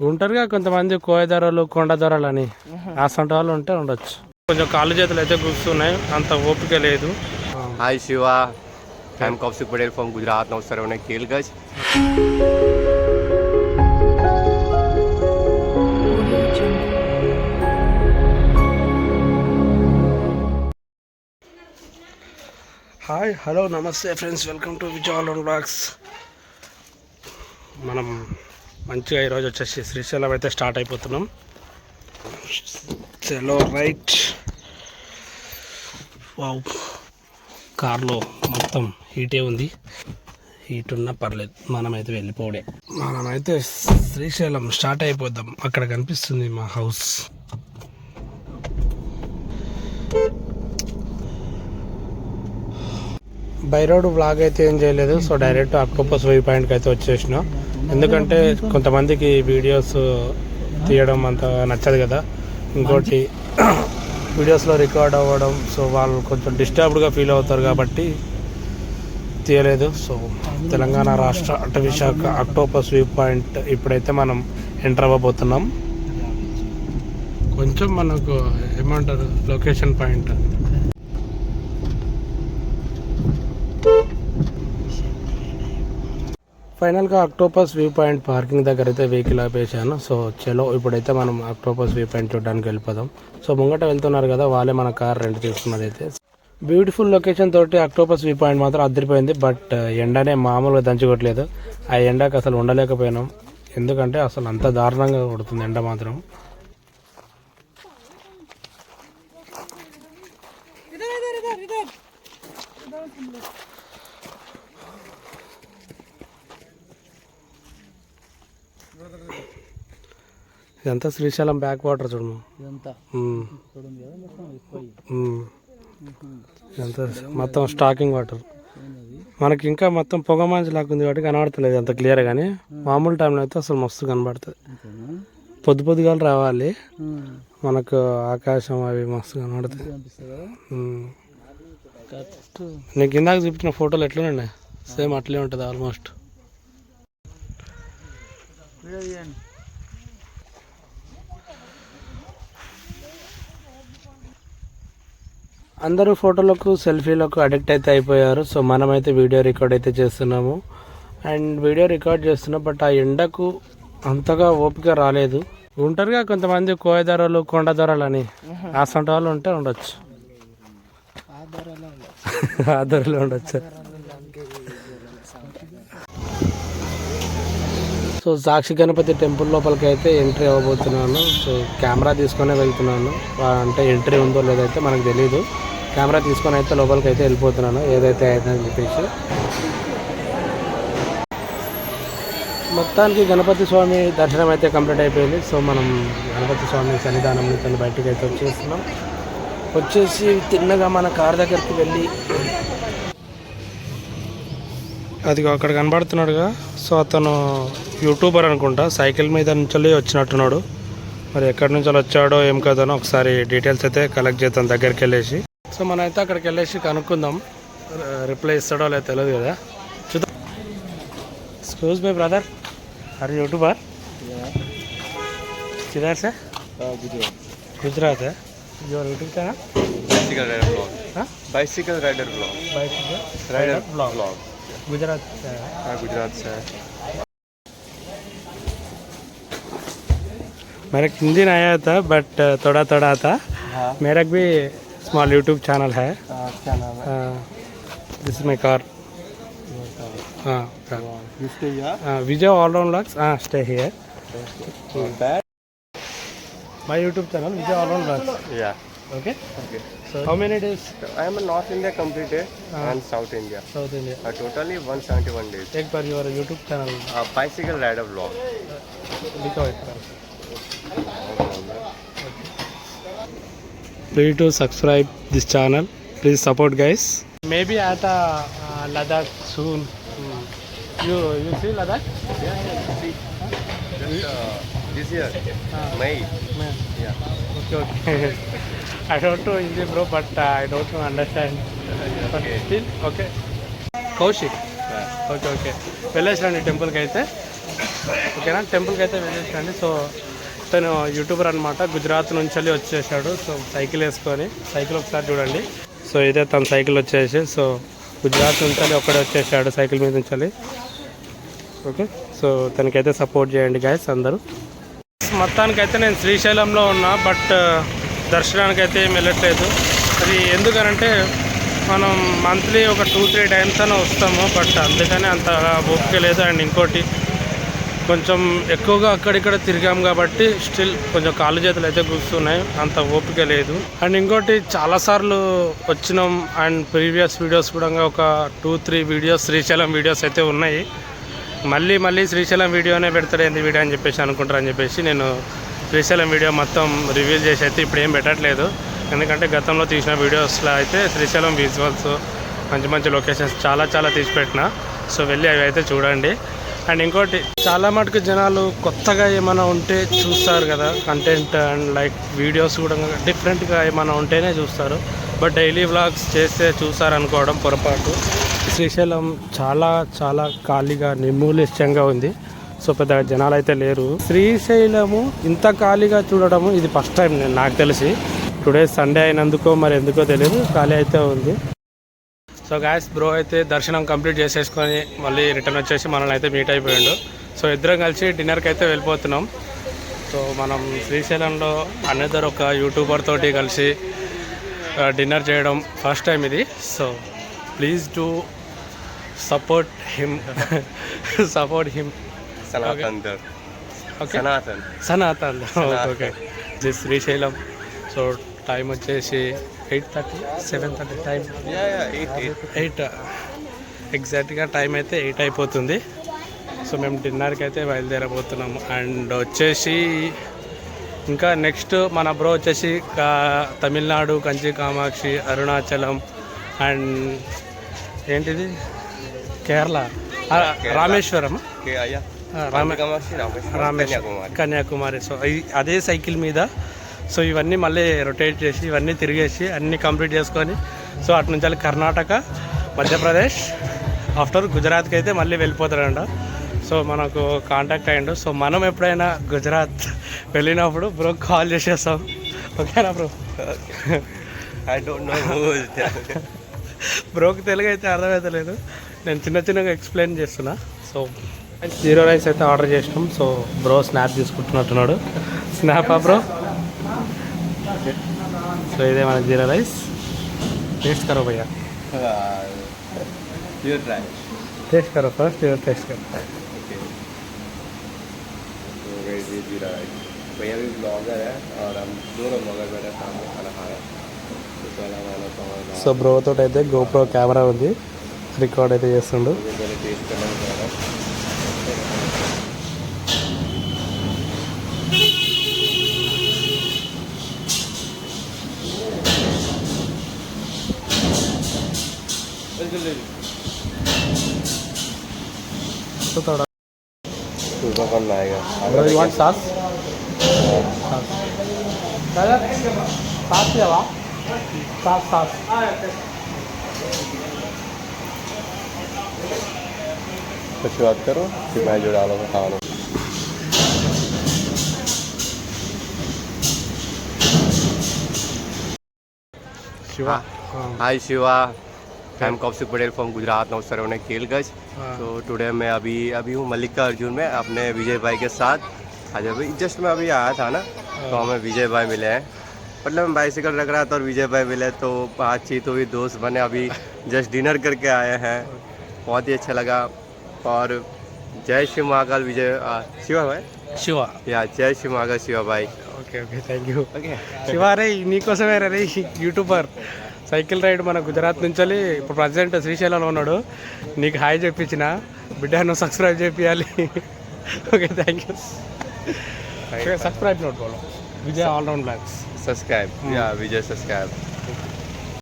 ఉంటారుగా కొంతమంది కోయదొరలు కొండదొరలు అని అసంటి వాళ్ళు ఉంటే ఉండొచ్చు. కొంచెం కాళ్ళు చేతులు అయితే కూర్చున్నాయి అంత ఓపిక లేదు. Hi Shiva, I'm Kausik Patel from Gujarat, now surrounding Kelgaj. Hi hello namaste friends welcome to Vijayawada vlogs. మనం మంచిగా ఈరోజు వచ్చేసి శ్రీశైలం అయితే స్టార్ట్ అయిపోతున్నాం. చలో రైట్. వావ్. కార్లో మొత్తం హీటే ఉంది. హీట్ ఉన్నా పర్లేదు. మనమైతే వెళ్ళిపోవడే. మనమైతే శ్రీశైలం స్టార్ట్ అయిపోద్దాం అక్కడ కనిపిస్తుంది మా హౌస్. బై రోడ్ బ్లాగ్ అయితే ఏం చేయలేదు. సో డైరెక్ట్ అక్టోపస్ వ్యూ పాయింట్కి అయితే వచ్చేసినా. ఎందుకంటే కొంతమందికి వీడియోస్ తీయడం అంత నచ్చదు కదా. ఇంకోటి వీడియోస్లో రికార్డ్ అవ్వడం సో వాళ్ళు కొంచెం డిస్టర్బ్డ్గా ఫీల్ అవుతారు కాబట్టి తీయలేదు. సో తెలంగాణ రాష్ట్ర అటవీ శాఖ అక్టోపస్ వ్యూ పాయింట్ ఇప్పుడైతే మనం ఎంటర్ అవ్వబోతున్నాం. కొంచెం మనకు ఏమంటారు లొకేషన్ పాయింట్ ఫైనల్గా అక్టోపస్ వ్యూ పాయింట్ పార్కింగ్ దగ్గర అయితే వెహికల్ ఆపేసాను సో చలో ఇప్పుడైతే మనం అక్టోపస్ వ్యూ పాయింట్ చూడడానికి వెళ్ళిపోదాం. సో ముంగట వెళ్తున్నారు కదా వాళ్ళే మన కార్ రెంట్ తీసుకున్నది అయితే బ్యూటిఫుల్ లొకేషన్ తోటి అక్టోపస్ వ్యూ పాయింట్ మాత్రం అద్దరిపోయింది. బట్ ఎండనే మామూలుగా దంచుకోవట్లేదు. ఆ ఎండకు అసలు ఉండలేకపోయినాం. ఎందుకంటే అసలు అంత దారుణంగా కొడుతుంది ఎండ మాత్రం. ఇదంతా శ్రీశైలం బ్యాక్ వాటర్ చూడము. ఇదంతా. మొత్తం స్టాకింగ్ వాటర్ మనకి ఇంకా మొత్తం పొగ మంచి లాగా ఉంది కాబట్టి కనబడతలేదు అంత క్లియర్ కానీ మామూలు టైంలో అయితే అసలు మస్తు కనబడుతుంది. పొద్దు పొద్దుగాలు రావాలి. మనకు ఆకాశం అవి మస్తు కనబడుతుంది. నీకు ఇందాక చూపించిన ఫోటోలు ఎట్లున్నాయి? సేమ్ అట్లే ఉంటుంది ఆల్మోస్ట్ వీడియో తీయండి అందరూ ఫోటోలకు సెల్ఫీలకు అడిక్ట్ అయితే అయిపోయారు. సో మనమైతే వీడియో రికార్డ్ అయితే చేస్తున్నాము. అండ్ వీడియో రికార్డ్ చేస్తున్నాం బట్ ఆ ఎండకు అంతగా ఓపిక రాలేదు. ఉంటారుగా కొంతమంది కోయదొరలు కొండదొరలు అని అసంటి వాళ్ళు ఉంటే ఉండొచ్చు. ఆధారాలు ఆ ధరలో ఉండొచ్చు. సో సాక్షి గణపతి టెంపుల్ లోపలికి అయితే ఎంట్రీ అవ్వబోతున్నాను. సో కెమెరా తీసుకొని వెళ్తున్నాను. అంటే ఎంట్రీ ఉందో లేదో అయితే మనకు తెలియదు కెమెరా తీసుకొని అయితే లోపలికి అయితే వెళ్ళిపోతున్నాను ఏదైతే అయిందని చెప్పేసి. మొత్తానికి గణపతి స్వామి దర్శనం అయితే కంప్లీట్ అయిపోయింది. సో మనం గణపతి స్వామి సన్నిధానం నుంచి బయటకు అయితే వచ్చేస్తున్నాం. వచ్చేసి తిన్నగా మన కార్ దగ్గరికి వెళ్ళి అది అక్కడ కనబడుతున్నాడుగా. సో అతను యూట్యూబర్ అనుకుంటా సైకిల్ మీద నుంచి వచ్చినట్టున్నాడు. మరి ఎక్కడి నుంచి వచ్చాడో ఏం కదనో ఒకసారి డీటెయిల్స్ అయితే కలెక్ట్ చేద్దాం దగ్గరికి వెళ్ళేసి సో మనమైతే అక్కడికి వెళ్ళేసి కనుక్కుందాం రిప్లై ఇస్తాడో లేదో తెలియదు కదా. చూద్దాం. Excuse my brother are YouTuber sir Gujarat bicycle rider vlog bicycle rider vlog bicycle rider vlog Gujarat Gujarat sir मेरा हिंदी नहीं आया था बट थोड़ा थोड़ा था हाँ। मेरा भी स्मॉल यूट्यूब चैनल है जिसमें कार हाँ विजय ऑलराउंड लक्स हाँ stay here my YouTube channel, which are all on Yeah. Okay. Okay. So how many days? I am in North India completed uh, and South India. South India. Uh, totally 171 days. Take for your YouTube channel. Uh, bicycle rider vlog. Uh, please to subscribe this channel please support guys maybe ఆట Ladakh soon I don't know ఇంజీ bro but I don't know understand still okay Kaushik okay okay వెళ్ళేసి రండి టెంపుల్కి అయితే ఓకేనా టెంపుల్కి అయితే వెళ్ళేసి రండి సో తను యూట్యూబర్ అనమాట గుజరాత్ నుంచి వెళ్ళి వచ్చేసాడు. సో సైకిల్ వేసుకొని సైకిల్ ఒకసారి చూడండి. సో ఇదే తన సైకిల్ వచ్చేసి. సో గుజరాత్ నుంచి ఒకడే ఒక్కడే వచ్చేసాడు సైకిల్ మీద నుంచి ఓకే. సో తనకైతే సపోర్ట్ చేయండి గాయస్ అందరూ. మొత్తానికైతే నేను శ్రీశైలంలో ఉన్నా బట్ దర్శనానికి అయితే ఏం వెళ్ళట్లేదు. అది ఎందుకనంటే మనం మంత్లీ ఒక టూ త్రీ టైమ్స్ అని వస్తాము బట్ అందుకని అంత ఓపిక లేదు. అండ్ ఇంకోటి కొంచెం ఎక్కువగా అక్కడిక్కడ తిరిగాం కాబట్టి స్టిల్ కొంచెం కాళ్ళు చేతులు అయితే కూర్చున్నాయి అంత ఓపిక లేదు. అండ్ ఇంకోటి చాలాసార్లు వచ్చినాం అండ్ ప్రీవియస్ వీడియోస్ కూడా ఒక two three videos Srisailam videos అయితే ఉన్నాయి. మళ్ళీ మళ్ళీ శ్రీశైలం వీడియోనే పెడతాడు ఏంది వీడియో అని చెప్పేసి అనుకుంటారని చెప్పేసి నేను శ్రీశైలం వీడియో మొత్తం రివ్యూ చేసి అయితే ఇప్పుడు ఏం పెట్టట్లేదు. ఎందుకంటే గతంలో తీసిన వీడియోస్లో అయితే శ్రీశైలం విజువల్స్ మంచి మంచి లొకేషన్స్ చాలా చాలా తీసి పెట్టిన. సో వెళ్ళి అవి అయితే చూడండి. అండ్ ఇంకోటి చాలా మటుకు జనాలు కొత్తగా ఏమైనా ఉంటే చూస్తారు కదా కంటెంట్ అండ్ లైక్ వీడియోస్ కూడా డిఫరెంట్గా ఏమైనా ఉంటేనే చూస్తారు. బట్ డైలీ వ్లాగ్స్ చేస్తే చూసారనుకోవడం పొరపాటు. శ్రీశైలం చాలా చాలా ఖాళీగా నిర్మూలిష్టంగా ఉంది. సో పెద్దగా జనాలు అయితే లేరు. శ్రీశైలము ఇంత ఖాళీగా చూడడము ఇది ఫస్ట్ టైం నేను నాకు తెలిసి. టుడే సండే అయినందుకో మరి ఎందుకో తెలియదు ఖాళీ అయితే ఉంది. సో గ్యాస్ బ్రో అయితే దర్శనం కంప్లీట్ చేసేసుకొని మళ్ళీ రిటర్న్ వచ్చేసి మనల్ని అయితే మీట్ అయిపోయాడు. సో ఇద్దరం కలిసి డిన్నర్కి అయితే వెళ్ళిపోతున్నాం. సో మనం శ్రీశైలంలో అనేదర్ ఒక యూట్యూబర్ తోటి కలిసి డిన్నర్ చేయడం ఫస్ట్ టైం ఇది. So please do support him support him Sanatan Sanatan. Okay Srisailam so time వచ్చేసి eight thirty seven thirty time eight ఎగ్జాక్ట్గా టైం అయితే ఎయిట్ అయిపోతుంది. సో మేము డిన్నర్కి అయితే బయలుదేరబోతున్నాము. అండ్ వచ్చేసి ఇంకా నెక్స్ట్ మన బ్రో వచ్చేసి తమిళనాడు కంచి కామాక్షి అరుణాచలం అండ్ ఏంటిది? కేరళ. రామేశ్వరం. రామేశ్వరం కన్యాకుమారి. సో అదే సైకిల్ మీద సో ఇవన్నీ మళ్ళీ రొటేట్ చేసి ఇవన్నీ తిరిగేసి అన్నీ కంప్లీట్ చేసుకొని సో అటు నుంచి కర్ణాటక మధ్యప్రదేశ్ ఆఫ్టర్ గుజరాత్కి అయితే మళ్ళీ వెళ్ళిపోతాడంట సో మనకు కాంటాక్ట్ అయ్యిండు. సో మనం ఎప్పుడైనా గుజరాత్ వెళ్ళినప్పుడు బ్రో కాల్ చేసేస్తాం. ఓకేనా బ్రో ఐ డోంట్ నో బ్రోకి తెలుగు అయితే అర్థమవుతలేదు నేను చిన్న చిన్నగా ఎక్స్ప్లెయిన్ చేస్తున్నా. సో జీరో రైస్ అయితే ఆర్డర్ చేసినాం. సో బ్రో స్నాప్ తీసుకుంటున్నట్టున్నాడు. స్నాపా బ్రో సో ఇదే మన జీరో రైస్ టేస్ట్ కరో భయ్యా यू ट्राई టేస్ట్ కరో ఫస్ట్ టేస్ట్ కరో ओके तो गाइस ये जीरा राइस भैया भी ब्लॉगर है और हम दोनों ब्लॉगर बैठे सामने खाना खा रहे हैं तो पहला वाला तो సో బ్రో తోటి అయితే గోప్రో కెమెరా ఉంది రికార్డ్ అయితే చేస్తుండు मुझे तो थोड़ा सुबह कौन आएगा। अगर यू वांट सास सास सास लेवा सास सास कुछ बात करो फिर मैं जो डालो मैं खा लो। हाँ। शिवा। हाँ। Hi Shiva. I am Kaushik Patel from Gujarat now सरवने खेलगज तो टुडे मैं अभी अभी हूँ मल्लिका अर्जुन में अपने विजय भाई के साथ। आज अभी जस्ट मैं अभी आया था ना हाँ. तो हमें विजय भाई मिले हैं। मतलब मैं बाइसिकल रख रहा था और विजय भाई मिले तो बातचीत हुई दोस्त बने अभी जस्ट डिनर करके आए हैं। बहुत ही अच्छा लगा। और जय श्री महाकाल विजय शिवा भाई? शिवा। या जय श्री महाकाल शिवा भाई। Okay okay thank you okay Shiva अरे नीको से मेरे यूट्यूबर సైకిల్ రైడ్ మన గుజరాత్ నుంచి ఇప్పుడు ప్రజెంట్ శ్రీశైలంలో ఉన్నాడు. నీకు హాయ్ చెప్పించిన బిడ్డ నువ్వు సబ్స్క్రైబ్ చేయాలి okay thank you subscribe note Vijay all round vlogs subscribe yeah Vijay subscribe